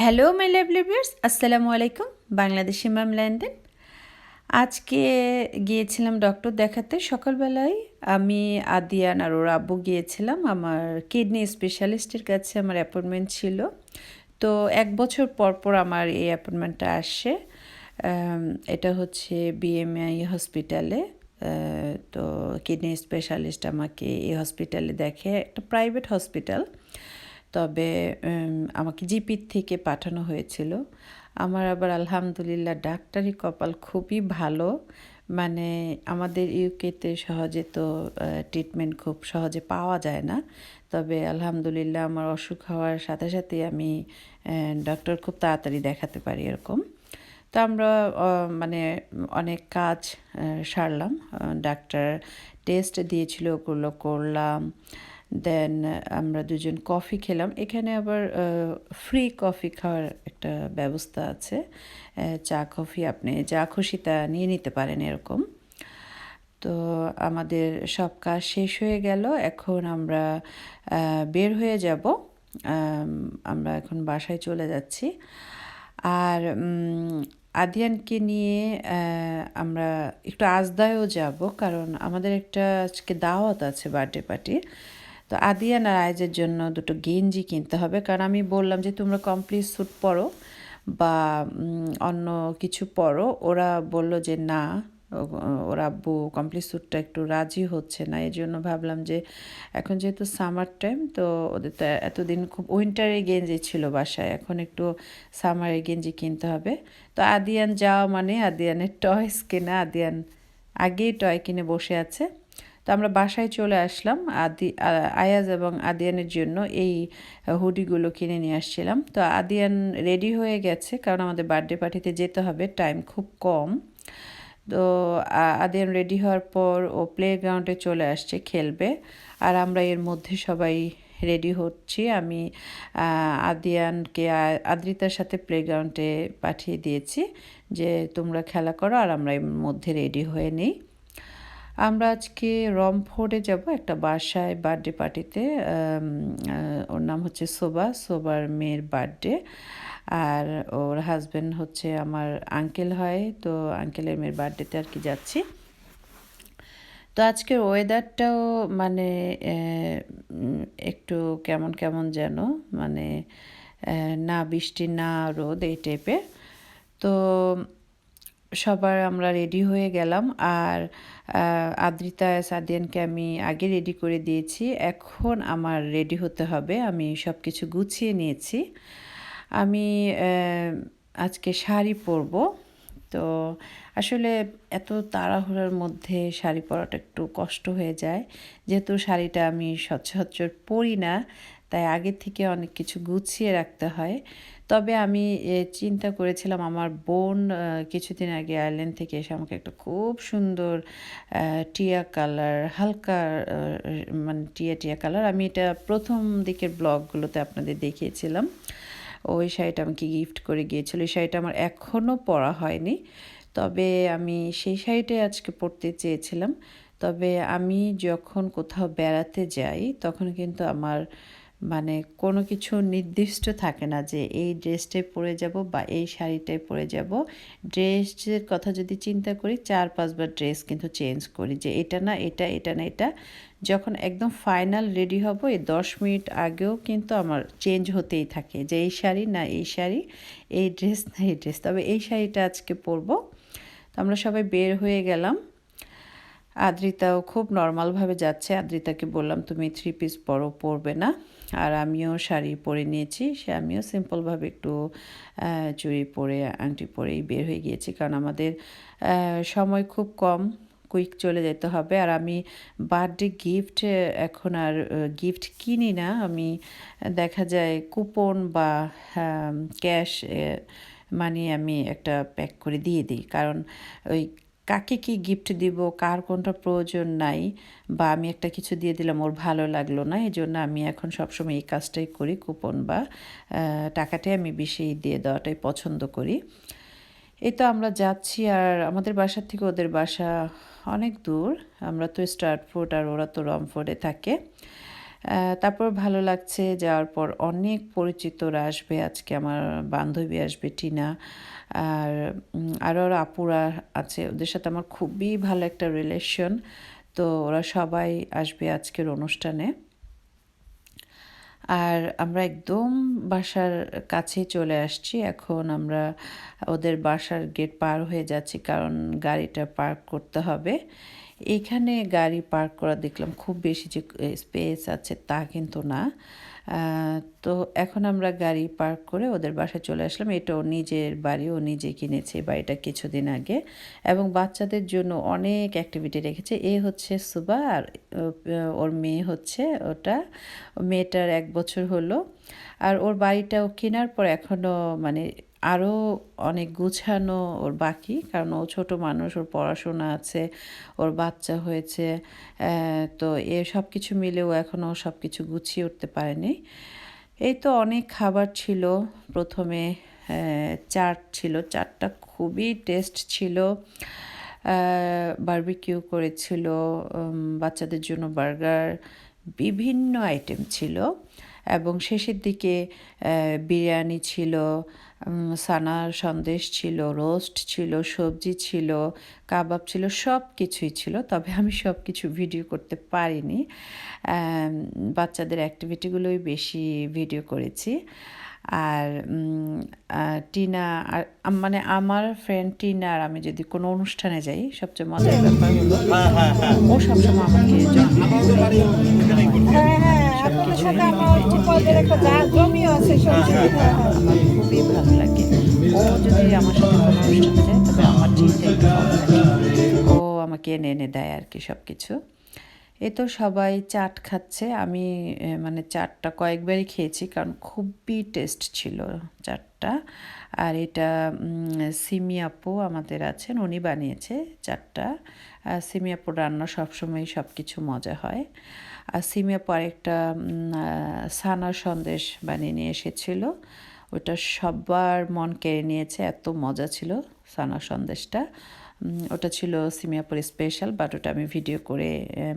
Hello my lovely viewers আসসালামু আলাইকুম Bangladeshi ma'am ল্যান্ডেন আজকে গিয়েছিলাম ডক্টর দেখাতে। সকালবেলায় আমি আদিয়ান আর ওর আব্বু গিয়েছিলাম। আমার কিডনি স্পেশালিস্টের কাছে আমার অ্যাপয়েন্টমেন্ট ছিল। তো এক বছর পর পর আমার এই অ্যাপয়েন্টমেন্টটা আসে। এটা হচ্ছে বিএমআই হসপিটালে তো কিডনি স্পেশালিস্ট আমাকে এই হসপিটালে দেখে। একটা প্রাইভেট হসপিটাল তবে আমাকে জিপির থেকে পাঠানো হয়েছিল। আমার আবার আলহামদুলিল্লাহ ডাক্তারি কপাল খুবই ভালো। মানে আমাদের ইউকেতে সহজে তো ট্রিটমেন্ট খুব সহজে পাওয়া যায় না। তবে আলহামদুলিল্লাহ আমার অসুখ হওয়ার সাথে সাথে আমি ডক্টর খুব তাড়াতাড়ি দেখাতে পারি এরকম। তো আমরা মানে অনেক কাজ সারলাম। ডাক্তার টেস্ট দিয়েছিল, ওগুলো করলাম। দেন আমরা দুজন কফি খেলাম। এখানে আবার ফ্রি কফি খাওয়ার একটা ব্যবস্থা আছে। চা কফি আপনি যা খুশি তা নিয়ে নিতে পারেন এরকম। তো আমাদের সব কাজ শেষ হয়ে গেল। এখন আমরা বের হয়ে যাব। আমরা এখন বাসায় চলে যাচ্ছি। আর আদিয়ানকে নিয়ে আমরা একটু আজদায়ও যাব। কারণ আমাদের একটা আজকে দাওয়াত আছে বার্থডে পার্টির তো আদিয়ান আর আয়েজের জন্য দুটো গেঞ্জি কিনতে হবে। কারণ আমি বললাম যে, তোমরা কমপ্লিট স্যুট পরো বা অন্য কিছু পরো। ওরা বলল যে, না, ওর আব্বু কমপ্লিট স্যুটটা একটু রাজি হচ্ছে না। এই জন্য ভাবলাম যে, এখন যেহেতু সামার টাইম তো ওদের তো এতদিন খুব উইন্টারে গেঞ্জি ছিল বাসায়। এখন একটু সামারে গেঞ্জি কিনতে হবে। তো আদিয়ান যাওয়া মানে আদিয়ানের টয়স কেনা। আদিয়ান আগেই টয় কিনে বসে আছে। তো আমরা বাসায় চলে আসলাম আদি আয়াজ এবং আদিয়ানের জন্য এই হুডিগুলো কিনে নিয়ে আসছিলাম। তো আদিয়ান রেডি হয়ে গেছে, কারণ আমাদের বার্থডে পার্টিতে যেতে হবে টাইম খুব কম। তো আদিয়ান রেডি হওয়ার পর ও প্লে গ্রাউন্ডে চলে আসছে, খেলবে। আর আমরা এর মধ্যে সবাই রেডি হচ্ছি। আমি আদিয়ানকে আদ্রিতার সাথে প্লে গ্রাউন্ডে পাঠিয়ে দিয়েছি যে তোমরা খেলা করো আর আমরা এর মধ্যে রেডি হয়ে নিই। আমরা আজকে রমফোর্ডে যাব একটা বাসায় বার্থডে পার্টিতে ওর নাম হচ্ছে সোবা সোবার মেয়ের বার্থডে আর ওর হাজবেন্ড হচ্ছে আমার আঙ্কেল হয়, তো আঙ্কেলের মেয়ের বার্থডেতে আর কি যাচ্ছি। তো আজকের ওয়েদারটাও মানে একটু কেমন কেমন যেন মানে না বৃষ্টি, না রোদ এই টাইপের তো সবার আমরা রেডি হয়ে গেলাম। আর আদ্রিতা, সাদিয়ানকে আমি আগে রেডি করে দিয়েছি। এখন আমার রেডি হতে হবে। আমি সব কিছু গুছিয়ে নিয়েছি। আমি আজকে শাড়ি পরবো। তো আসলে এত তাড়াহুড়ার মধ্যে শাড়ি পরাটা একটু কষ্ট হয়ে যায়। যেহেতু শাড়িটা আমি সচরাচর পরি না তাই আগে থেকে অনেক কিছু গুছিয়ে রাখতে হয়। তবে আমি চিন্তা করেছিলাম আমার বোন কিছুদিন আগে আয়ারল্যান্ড থেকে এসে আমাকে একটা খুব সুন্দর টিয়া কালার, হালকা মানে টিয়া টিয়া কালার, আমি এটা প্রথম দিকের ব্লগগুলোতে আপনাদের দেখিয়েছিলাম। ওই শাড়িটা আমাকে গিফট করে গিয়েছিল ওই শাড়িটা আমার এখনও পরা হয়নি। তবে আমি সেই শাড়িটাই আজকে পরতে চেয়েছিলাম। তবে আমি যখন কোথাও বেড়াতে যাই, তখন কিন্তু আমার মানে কোনো কিছু নির্দিষ্ট থাকে না যে এই ড্রেসটাই পরে যাব বা এই শাড়িটাই পরে যাব। ড্রেসের কথা যদি চিন্তা করি, চার পাঁচবার ড্রেস কিন্তু চেঞ্জ করি যে এটা না, এটা এটা না, এটা। যখন একদম ফাইনাল রেডি হব, এই দশ মিনিট আগেও কিন্তু আমার চেঞ্জ হতেই থাকে যে এই শাড়ি না, এই শাড়ি, এই ড্রেস না, এই ড্রেস। তবে এই শাড়িটা আজকে পরবো। তো আমরা সবাই বের হয়ে গেলাম। আদ্রিতাও খুব নর্মালভাবে যাচ্ছে। আদ্রিতাকে বললাম, তুমি থ্রি পিস পরো, পরবে না। আর আমিও শাড়ি পরে নিয়েছি, সে আমিও সিম্পলভাবে একটু চুড়ি পরে, আংটি পরেই বের হয়ে গিয়েছি। কারণ আমাদের সময় খুব কম কুইক চলে যেতে হবে। আর আমি বার্থডে গিফট এখন আর গিফট কিনি না। আমি দেখা যায় কুপন বা ক্যাশ মানে আমি একটা প্যাক করে দিয়ে দিই। কারণ ওই কাকে কি গিফট দিব, কার কোনটা প্রয়োজন নাই, বা আমি একটা কিছু দিয়ে দিলাম, ওর ভালো লাগল না, এই জন্য আমি এখন সবসময় এই কাজটাই করি কুপন বা টাকাটাই আমি বেশি দিয়ে দেওয়াটাই পছন্দ করি। এই তো আমরা যাচ্ছি, আর আমাদের বাসা থেকে ওদের বাসা অনেক দূর, আমরা তো স্টার্টফোর্ড আর ওরা তো রমফোর্ডে থাকে। তারপর ভালো লাগছে, যাওয়ার পর অনেক পরিচিতরা আসবে, আজকে আমার বান্ধবী আসবে, টিনা আর আরও আরও আপুরা আছে, ওদের সাথে আমার খুবই ভালো একটা রিলেশন তো ওরা সবাই আসবে আজকের অনুষ্ঠানে। আর আমরা একদম বাসার কাছে চলে আসছি। এখন আমরা ওদের বাসার গেট পার হয়ে যাচ্ছি, কারণ গাড়িটা পার্ক করতে হবে। এখানে গাড়ি পার্ক করা দেখলাম খুব বেশি যে স্পেস আছে তা কিন্তু না। তো এখন আমরা গাড়ি পার্ক করে ওদের বাসায় চলে আসলাম। এটা ও নিজের বাড়ি, ও নিজে কিনেছে বাড়িটা কিছুদিন আগে। এবং বাচ্চাদের জন্য অনেক অ্যাক্টিভিটি রেখেছে। এ হচ্ছে সুবা আর ওর মেয়ে হচ্ছে ওটা। মেয়েটার এক বছর হলো। আর ওর বাড়িটা ও কেনার পর এখনও মানে আরও অনেক গুছানো ওর বাকি, কারণ ও ছোট মানুষ, ওর পড়াশোনা আছে, ওর বাচ্চা হয়েছে তো এ সব কিছু মিলেও এখনও সব কিছু গুছিয়ে উঠতে পারেনি। এই তো অনেক খাবার ছিল, প্রথমে চাট ছিল, চাটটা খুবই টেস্ট ছিল বারবিকিউ করেছিল বাচ্চাদের জন্য বার্গার, বিভিন্ন আইটেম ছিল, এবং শেষের দিকে বিরিয়ানি ছিল সানার সন্দেশ ছিল রোস্ট ছিল সবজি ছিল কাবাব ছিল সব কিছুই ছিল। তবে আমি সব কিছু ভিডিও করতে পারিনি। বাচ্চাদের অ্যাক্টিভিটিগুলোই বেশি ভিডিও করেছি। আর টিনা আর মানে আমার ফ্রেন্ড টিনা আর আমি যদি কোনো অনুষ্ঠানে যাই সবচেয়ে মজার ব্যাপার হলো ও সবসময় আমাকে যখন হ্যাঁ। ভালো লাগে। ও যদি আমার সাথে কোনো অনুষ্ঠানে যায় তবে আমার চিন্তা ও আমাকে এনে এনে দেয় আর কি সব কিছু এ তো সবাই চাট খাচ্ছে। আমি মানে চাটটা কয়েকবারই খেয়েছি কারণ খুবই টেস্ট ছিল চাটটা। আর এটা সিমি আপু আমাদের আছেন উনি বানিয়েছে চাটটা। আর সিমি আপুর রান্না সবসময় সব কিছু মজা হয়। আর সিমি আপু আরেকটা আহ, সন্দেশ বানিয়ে নিয়ে এসেছিল। ওটা সবার মন কেড়ে নিয়েছে, এত মজা ছিল সানা সন্দেশটা। ওটা ছিল সিমিয়াপুর স্পেশাল বাট ওটা আমি ভিডিও করে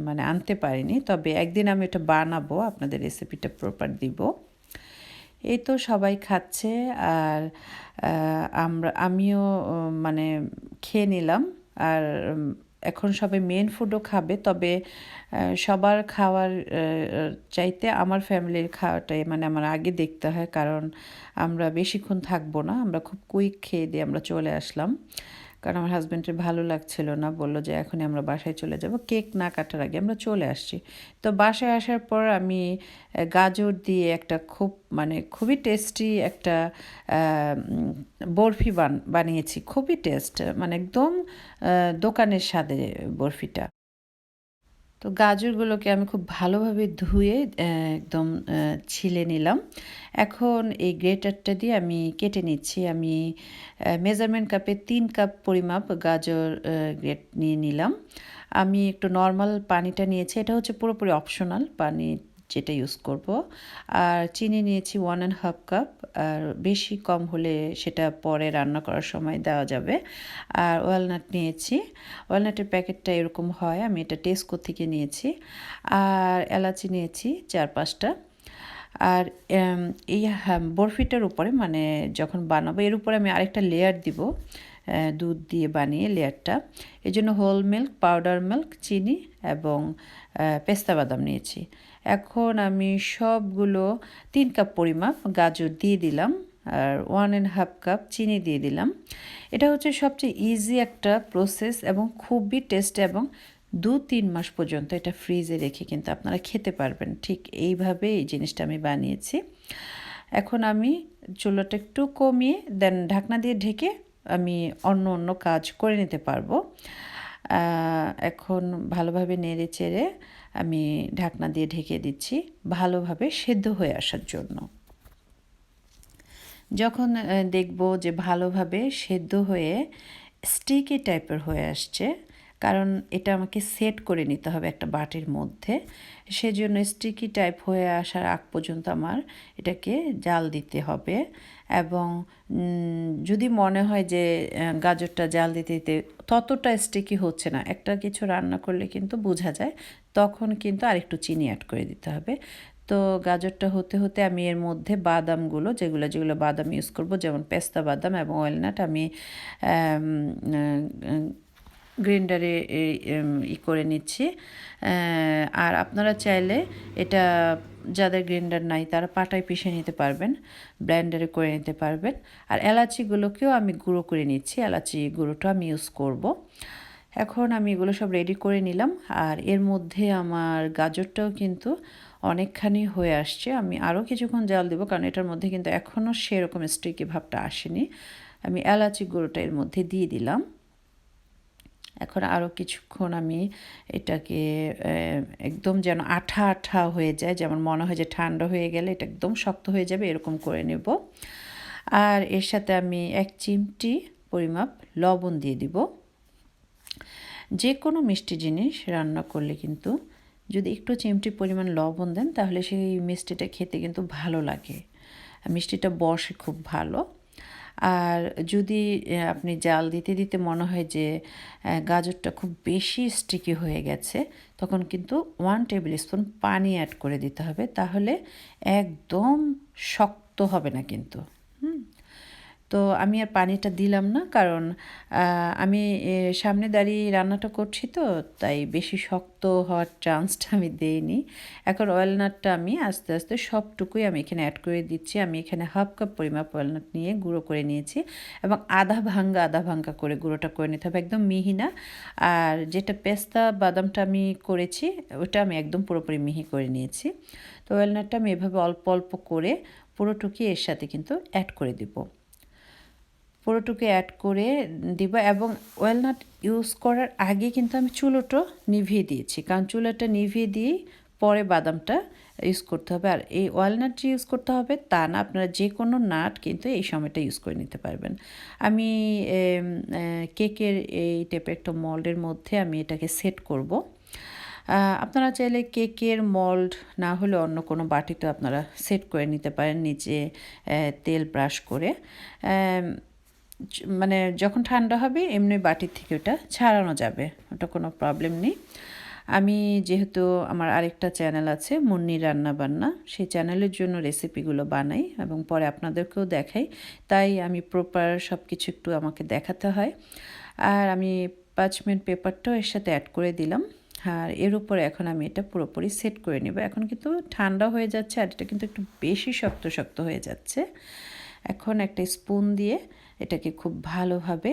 মানে আনতে পারিনি। তবে একদিন আমি ওটা বানাবো, আপনাদের রেসিপিটা প্রপার দিব। এই তো সবাই খাচ্ছে, আর আমরা, আমিও মানে খেয়ে নিলাম। আর এখন সবাই মেন ফুডও খাবে, তবে সবার খাওয়ার চাইতে আমার ফ্যামিলির খাওয়াটাই মানে আমার আগে দেখতে হয়, কারণ আমরা বেশিক্ষণ থাকব না, আমরা খুব কুইক খেয়ে দিয়ে আমরা চলে আসলাম। কারণ আমার হাজব্যান্ডের ভালো লাগছিল না, বলল যে এখনই আমরা বাসায় চলে যাব কেক না কাটার আগে আমরা চলে আসছি। তো বাসায় আসার পর আমি গাজর দিয়ে একটা খুব মানে খুবই টেস্টি একটা বরফি বান, বানিয়েছি, খুবই টেস্ট মানে একদম দোকানের স্বাদে বরফিটা। তো গাজরগুলোকে আমি খুব ভালোভাবে ধুয়ে একদম ছিলে নিলাম। এখন এই গ্রেটারটা দিয়ে আমি কেটে নিচ্ছি। আমি মেজারমেন্ট কাপে তিন কাপ পরিমাপ গাজর গ্রেট নিয়ে নিলাম। আমি একটু নর্মাল পানিটা নিয়েছি। এটা হচ্ছে পুরোপুরি অপশনাল। পানি যেটা ইউজ করব। আর চিনি নিয়েছি ওয়ান অ্যান্ড হাফ কাপ আর বেশি কম হলে সেটা পরে রান্না করার সময় দেওয়া যাবে। আর ওয়ালনাট নিয়েছি ওয়ালনাটের প্যাকেটটা এরকম হয় আমি এটা টেস্কো থেকে নিয়েছি। আর এলাচি নিয়েছি চার পাঁচটা। আর এই হ্যাঁ, বরফিটার উপরে মানে যখন বানাবো এর উপরে আমি আরেকটা লেয়ার দিব দুধ দিয়ে বানিয়ে লেয়ারটা এই জন্য হোল মিল্ক পাউডার মিল্ক চিনি এবং পেস্তা বাদাম নিয়েছি। এখন আমি সবগুলো তিন কাপ পরিমাপ গাজর দিয়ে দিলাম আর ওয়ান অ্যান্ড হাফ কাপ চিনি দিয়ে দিলাম। এটা হচ্ছে সবচেয়ে ইজি একটা প্রসেস এবং খুবই টেস্ট এবং দু তিন মাস পর্যন্ত এটা ফ্রিজে রেখে কিন্তু আপনারা খেতে পারবেন। ঠিক এইভাবে এই জিনিসটা আমি বানিয়েছি। এখন আমি চুলোটা একটু কমিয়ে দেন ঢাকনা দিয়ে ঢেকে আমি অন্য অন্য কাজ করে নিতে পারব। এখন ভালোভাবে নেড়ে চেড়ে আমি ঢাকনা দিয়ে ঢেকে দিচ্ছি ভালোভাবে সেদ্ধ হয়ে আসার জন্য। যখন দেখব যে ভালোভাবে সেদ্ধ হয়ে স্টিকি টাইপের হয়ে আসছে, কারণ এটা আমাকে সেট করে নিতে হবে একটা বাটির মধ্যে, সেজন্য স্টিকি টাইপ হয়ে আসার আগ পর্যন্ত আমার এটাকে জাল দিতে হবে এবং যদি মনে হয় যে গাজরটা জাল দিতে দিতে ততটা স্টিকি হচ্ছে না, একটা কিছু রান্না করলে কিন্তু বোঝা যায় তখন কিন্তু আরেকটু চিনি অ্যাড করে দিতে হবে। তো গাজরটা হতে হতে আমি এর মধ্যে বাদামগুলো, যেগুলো যেগুলো বাদাম ইউজ করব, যেমন পেস্তা বাদাম এবং ওয়েলনাট আমি গ্রাইন্ডারে ই করে নিচ্ছি। আর আপনারা চাইলে এটা যাদের গ্রাইন্ডার নাই তারা পাটায় পিষে নিতে পারবেন ব্লেন্ডারে করে নিতে পারবেন। আর এলাচিগুলোকেও আমি গুঁড়ো করে নিচ্ছি, এলাচি গুঁড়োটা আমি ইউজ করব। এখন আমি এগুলো সব রেডি করে নিলাম। আর এর মধ্যে আমার গাজরটাও কিন্তু অনেকখানি হয়ে আসছে। আমি আরও কিছুক্ষণ জাল দেবো, কারণ এটার মধ্যে কিন্তু এখনও সেরকম স্টিকি ভাবটা আসেনি। আমি এলাচি গুঁড়োটা এর মধ্যে দিয়ে দিলাম। এখন আরও কিছুক্ষণ আমি এটাকে একদম যেন আঠা আঠা হয়ে যায়, যেমন মনে হয় যে ঠান্ডা হয়ে গেলে এটা একদম শক্ত হয়ে যাবে, এরকম করে নেব। আর এর সাথে আমি এক চিমটি পরিমাপ লবণ দিয়ে দিব। যে কোনো মিষ্টি জিনিস রান্না করলে কিন্তু যদি একটু চিমটি পরিমাণ লবণ দেন, তাহলে সেই মিষ্টিটা খেতে কিন্তু ভালো লাগে। মিষ্টিটা বসে খুব ভালো। আর যদি আপনি জাল দিতে দিতে মনে হয় যে গাজরটা খুব বেশি স্টিকি হয়ে গেছে, তখন কিন্তু ওয়ান টেবিল স্পুন পানি অ্যাড করে দিতে হবে। তাহলে একদম শক্ত হবে না কিন্তু। হুম? তো আমি আর পানিটা দিলাম না, কারণ আমি সামনে দাঁড়িয়ে রান্নাটা করছি তো, তাই বেশি শক্ত হওয়ার চান্সটা আমি দেইনি। এখন ওয়েলনাটটা আমি আস্তে আস্তে সবটুকুই আমি এখানে অ্যাড করে দিচ্ছি। আমি এখানে হাফ কাপ পরিমাপ ওয়েলনাট নিয়ে গুঁড়ো করে নিয়েছি এবং আধা ভাঙ্গা আধা ভাঙ্গা করে গুঁড়োটা করে নিতে হবে, একদম মিহি না। আর যেটা পেস্তা বাদামটা আমি করেছি, ওটা আমি একদম পুরোপুরি মিহি করে নিয়েছি। তো ওয়েলনাটটা আমি এভাবে অল্প অল্প করে পুরোটুকি এর সাথে কিন্তু অ্যাড করে দেবো। পুরোটুকু অ্যাড করে দিব এবং ওয়েলনাট ইউজ করার আগে কিন্তু আমি চুলোটো নিভিয়ে দিয়েছি। কারণ চুলোটা নিভিয়ে দিয়ে পরে বাদামটা ইউজ করতে হবে। আর এই ওয়ালনাট যে ইউজ করতে হবে তা না, আপনারা যে কোনো নাট কিন্তু এই সময়টা ইউজ করে নিতে পারবেন। আমি কেকের এই টাইপের একটা মল্ডের মধ্যে আমি এটাকে সেট করব। আপনারা চাইলে কেকের মল্ড না হলে অন্য কোনো বাটিতে আপনারা সেট করে নিতে পারেন, নিচে তেল ব্রাশ করে। মানে যখন ঠান্ডা হবে এমনি বাটির থেকে ওটা ছাড়ানো যাবে, ওটা কোনো প্রবলেম নেই। আমি যেহেতু আমার আরেকটা চ্যানেল আছে, মুন্নি রান্না বান্না, সেই চ্যানেলের জন্য রেসিপিগুলো বানাই এবং পরে আপনাদেরকেও দেখাই। তাই আমি প্রপার সব কিছু একটু আমাকে দেখাতে হয়। আর আমি পাঁচ মিনিট পেপারটাও এর সাথে অ্যাড করে দিলাম। আর এর উপরে এখন আমি এটা পুরোপুরি সেট করে নেব। এখন কিন্তু ঠান্ডা হয়ে যাচ্ছে আর এটা কিন্তু একটু বেশি শক্ত শক্ত হয়ে যাচ্ছে। এখন একটা স্পুন দিয়ে এটাকে খুব ভালোভাবে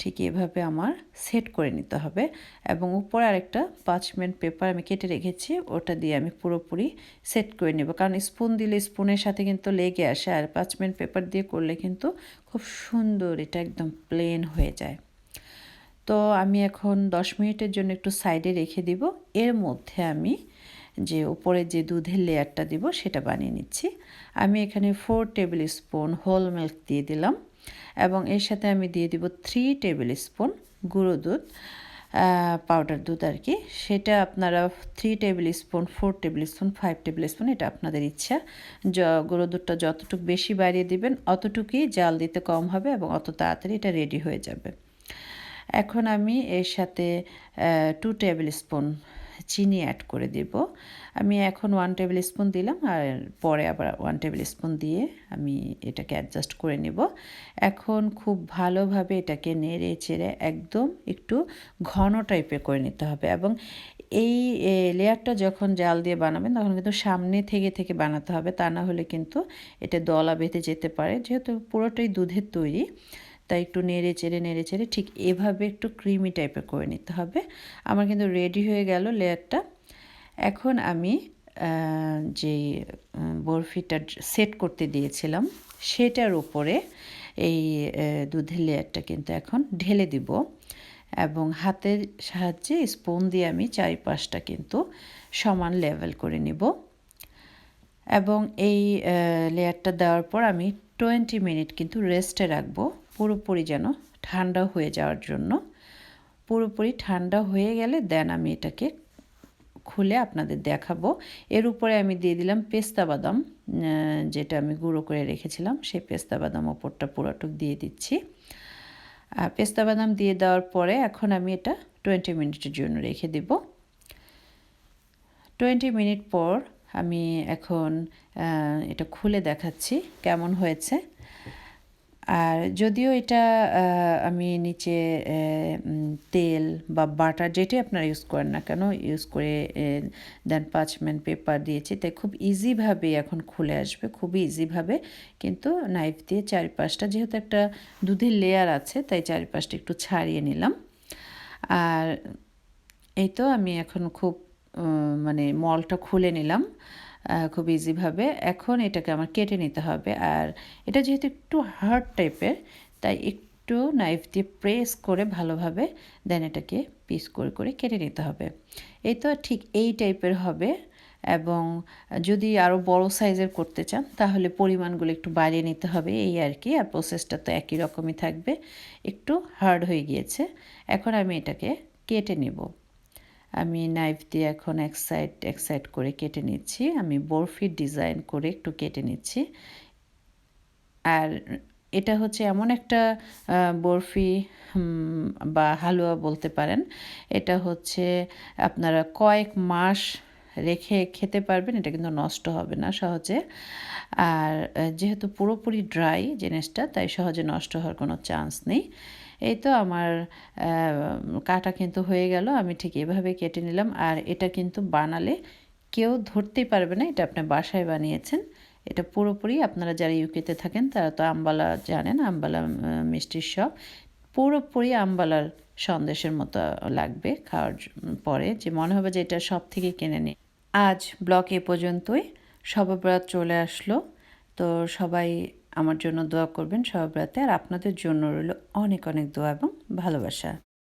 ঠিক এভাবে আমার সেট করে নিতে হবে এবং উপরে আরেকটা পাঁচ মিনিট পেপার আমি কেটে রেখেছি, ওটা দিয়ে আমি পুরোপুরি সেট করে নেব। কারণ স্পুন দিলে স্পুনের সাথে কিন্তু লেগে আসে আর পাঁচ মিনিট পেপার দিয়ে করলে কিন্তু খুব সুন্দর এটা একদম প্লেন হয়ে যায়। তো আমি এখন দশ মিনিটের জন্য একটু সাইডে রেখে দিব। এর মধ্যে আমি যে উপরে যে দুধের লেয়ারটা দিব সেটা বানিয়ে নিচ্ছি। আমি এখানে four tablespoon whole milk দিয়ে দিলাম। এবং এর সাথে আমি দিয়ে দিব থ্রি টেবিল স্পুন গুঁড়ো দুধ পাউডার দুধ আর কি। সেটা আপনারা three tablespoon four tablespoon five tablespoon এটা আপনাদের ইচ্ছা। য, গুঁড়ো দুধটা যতটুকু বেশি বাড়িয়ে দিবেন, অতটুকুই জাল দিতে কম হবে এবং অত তাড়াতাড়ি এটা রেডি হয়ে যাবে। এখন আমি এর সাথে টু টেবিল স্পুন চিনি অ্যাড করে দেব। আমি এখন ওয়ান টেবিল স্পুন দিলাম আর পরে আবার ওয়ান টেবিল স্পুন দিয়ে আমি এটাকে অ্যাডজাস্ট করে নেব। এখন খুব ভালোভাবে এটাকে নেড়ে চেড়ে একদম একটু ঘন টাইপের করে নিতে হবে এবং এই লেয়ারটা যখন জাল দিয়ে বানাবেন তখন কিন্তু সামনে থেকে থেকে বানাতে হবে। তা না হলে কিন্তু এটা দলা বেঁধে যেতে পারে। যেহেতু পুরোটাই দুধের তৈরি তাই একটু নেড়ে চেড়ে নেড়ে চেড়ে ঠিক এভাবে একটু ক্রিমি টাইপের করে নিতে হবে। আমার কিন্তু রেডি হয়ে গেল লেয়ারটা। এখন আমি যে বরফিটা সেট করতে দিয়েছিলাম, সেটার উপরে এই দুধের লেয়ারটা কিন্তু এখন ঢেলে দিব। এবং হাতের সাহায্যে স্পুন দিয়ে আমি চারিপাশটা কিন্তু সমান লেভেল করে নিব। এবং এই লেয়ারটা দেওয়ার পর আমি টোয়েন্টি মিনিট কিন্তু রেস্টে রাখব। পুরোপুরি যেন ঠান্ডা হয়ে যাওয়ার জন্য। পুরোপুরি ঠান্ডা হয়ে গেলে দেন আমি এটাকে খুলে আপনাদের দেখাবো। এর উপরে আমি দিয়ে দিলাম পেস্তা বাদাম যেটা আমি গুঁড়ো করে রেখেছিলাম। সেই পেস্তা বাদাম ওপরটা পুরোটুক দিয়ে দিচ্ছি। পেস্তা বাদাম দিয়ে দেওয়ার পরে এখন আমি এটা টোয়েন্টি মিনিটের জন্য রেখে দেব। টোয়েন্টি মিনিট পর আমি এখন এটা খুলে দেখাচ্ছি কেমন হয়েছে। আর যদিও এটা আমি নিচে তেল বা বাটার যেটাই আপনারা ইউজ করেন না কেন ইউজ করে দেন পাঁচমেন্ট পেপার দিয়েছি তাই খুব ইজিভাবে এখন খুলে আসবে খুবই ইজিভাবে কিন্তু নাইফ দিয়ে চারিপাশটা যেহেতু একটা দুধের লেয়ার আছে, তাই চারিপাশটা একটু ছাড়িয়ে নিলাম। আর এই তো আমি এখন খুব মানে মলটা খুলে নিলাম। খুব ইজিভাবে এখন এটাকে আমার কেটে নিতে হবে। আর এটা যেহেতু একটু হার্ড টাইপের তাই একটু নাইফ দিয়ে প্রেস করে ভালোভাবে দেন এটাকে পিস করে করে কেটে নিতে হবে। এই তো ঠিক এই টাইপের হবে। এবং যদি আরও বড় সাইজের করতে চান, তাহলে পরিমাণগুলো একটু বাড়িয়ে নিতে হবে। এই আর কি, আর প্রসেসটা তো একই রকমই থাকবে। একটু হার্ড হয়ে গিয়েছে। এখন আমি এটাকে কেটে নেব। আমি নাইফ দিয়ে এখন এক সাইড এক সাইড করে কেটে নিচ্ছি। আমি বরফির ডিজাইন করে একটু কেটে নিচ্ছি। আর এটা হচ্ছে এমন একটা বরফি বা হালুয়া বলতে পারেন। এটা হচ্ছে আপনারা কয়েক মাস রেখে খেতে পারবেন, এটা কিন্তু নষ্ট হবে না সহজে। আর যেহেতু পুরোপুরি ড্রাই জিনিসটা, তাই সহজে নষ্ট হওয়ার কোনো চান্স নেই। এই তো আমার কাটা কিন্তু হয়ে গেল, আমি ঠিক এভাবে কেটে নিলাম। আর এটা কিন্তু বানালে কেউ ধরতেই পারবে না, এটা আপনি বাসায় বানিয়েছেন। এটা পুরোপুরি আপনারা যারা ইউকেতে থাকেন, তারা তো আম্বালা জানেন, আম্বালা মিষ্টির শপ। পুরোপুরি আম্বালার সন্দেশের মতো লাগবে খাওয়ার পরে, যে মনে হবে যে এটা সব থেকে কিনে নিই আজ ব্লগ এ পর্যন্তই সবরাত চলে আসলো। তো সবাই আমার জন্য দোয়া করবেন সব রাতে। আর আপনাদের জন্য রইল অনেক অনেক দোয়া এবং ভালোবাসা।